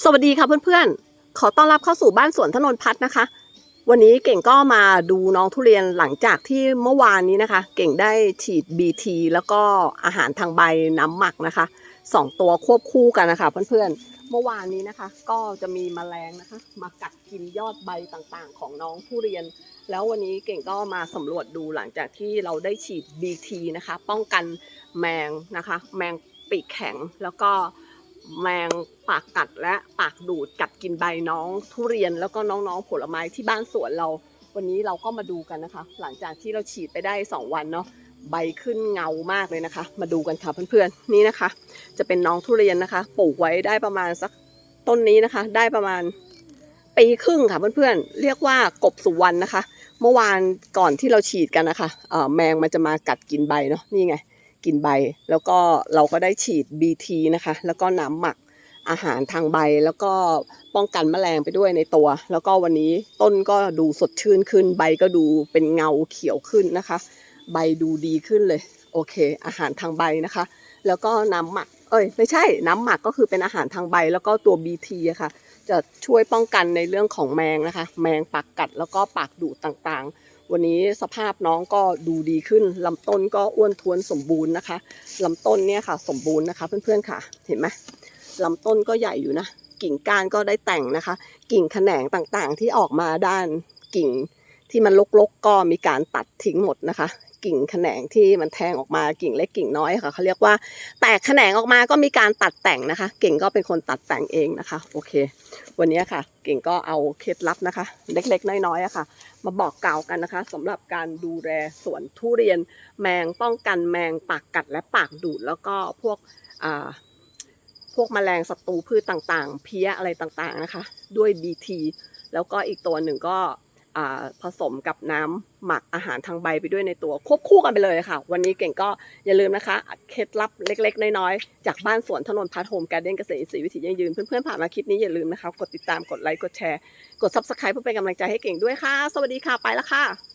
สวัสดีค่ะเพื่อนๆ ขอต้อนรับเข้าสู่บ้านสวนถนนพัฒน์นะคะ วันนี้เก่งก็มาดูน้องทุเรียนหลังจากที่เมื่อวานนี้นะคะ เก่งได้ฉีด BT แล้วก็อาหารทางใบน้ำหมักนะคะสองตัวควบคู่กันนะคะเพื่อนๆ เมื่อวานนี้นะคะ ก็จะมีแมลงนะคะ มากัดกินยอดใบต่างๆ ของน้องทุเรียน แล้ววันนี้เก่งก็มาสำรวจดูหลังจากที่เราได้ฉีด BT นะคะ ป้องกันแมงนะคะ แมงปีกแข็งแล้วก็ แมงปากกัดและปากดูดกัดกินใบน้องทุเรียนแล้วก็น้องๆผลไม้ที่บ้านสวนเรา วันนี้เราก็มาดูกันนะคะ หลังจากที่เราฉีดไปได้ 2 วันเนาะใบขึ้นเงามากเลยนะคะ มาดูกันค่ะเพื่อนๆนี่นะคะ จะเป็นน้องทุเรียนนะคะ ปลูกไว้ได้ประมาณสักต้นนี้นะคะ ได้ประมาณปีครึ่งค่ะเพื่อนๆเรียกว่ากบสุวรรณนะคะ เมื่อวานก่อนที่เราฉีดกันนะคะแมงมันจะมากัดกินใบเนาะนี่ไง กินใบ แล้วก็เราก็ได้ฉีด BT นะคะ แล้วก็น้ำหมักอาหารทางใบ แล้วก็ป้องกันแมลงไปด้วยในตัว แล้วก็วันนี้ต้นก็ดูสดชื่นขึ้น ใบก็ดูเป็นเงาเขียวขึ้นนะคะ ใบดูดีขึ้นเลย โอเค อาหารทางใบนะคะ แล้วก็น้ำหมัก เอ้ย ไม่ใช่ น้ำหมักก็คือเป็นอาหารทางใบ แล้วก็ตัว BT อะค่ะ จะช่วยป้องกันในเรื่องของแมงนะคะ แมงปากกัดแล้วก็ปากดูดต่างๆ วันนี้สภาพน้องก็ดูดีขึ้นลำต้นก็อ้วนท้วนสมบูรณ์นะคะลำต้นเนี่ยค่ะ สมบูรณ์นะคะ เพื่อนๆค่ะ เห็นไหมลำต้นก็ใหญ่อยู่นะ กิ่งก้านก็ได้แต่งนะคะ กิ่งแขนงต่างๆที่ออกมาด้านกิ่งที่มันลกๆก็มีการตัดทิ้งหมดนะคะ กิ่งแขนงที่มันแทงออกมากิ่งเล็กกิ่งน้อยค่ะเขาเรียกว่าแตกแขนงออกมาก็มีการตัดแต่งนะคะ เก่งก็เป็นคนตัดแต่งเองนะคะ โอเค วันนี้ค่ะ เก่งก็เอาเคล็ดลับนะคะ เล็กๆ น้อยๆอะค่ะ มาบอกกล่าวกันนะคะสำหรับการดูแลสวนทุเรียนแมงป้องกันแมงปากกัดและปากดูดแล้วก็พวกอ่าพวกแมลงศัตรูพืชต่างๆ เพี้ยอะไรต่างๆนะคะ ด้วย BT แล้วก็อีกตัวหนึ่งก็ ผสมกับน้ำหมักอาหารทางใบไปด้วยในตัวควบคู่กันไปเลยค่ะ วันนี้เก่งก็อย่าลืมนะคะเคล็ดลับเล็ก ๆ น้อยๆ จากบ้านสวนถนนพาร์ทโฮมการเด้นเกษตรอินทรีย์วิถียั่งยืนเพื่อนๆผ่านมาคลิปนี้อย่าลืมนะคะ กดติดตามกดไลค์กดแชร์ กดซับสไครป์เพื่อเป็นกำลังใจให้เก่งด้วยค่ะ สวัสดีค่ะไปแล้วค่ะ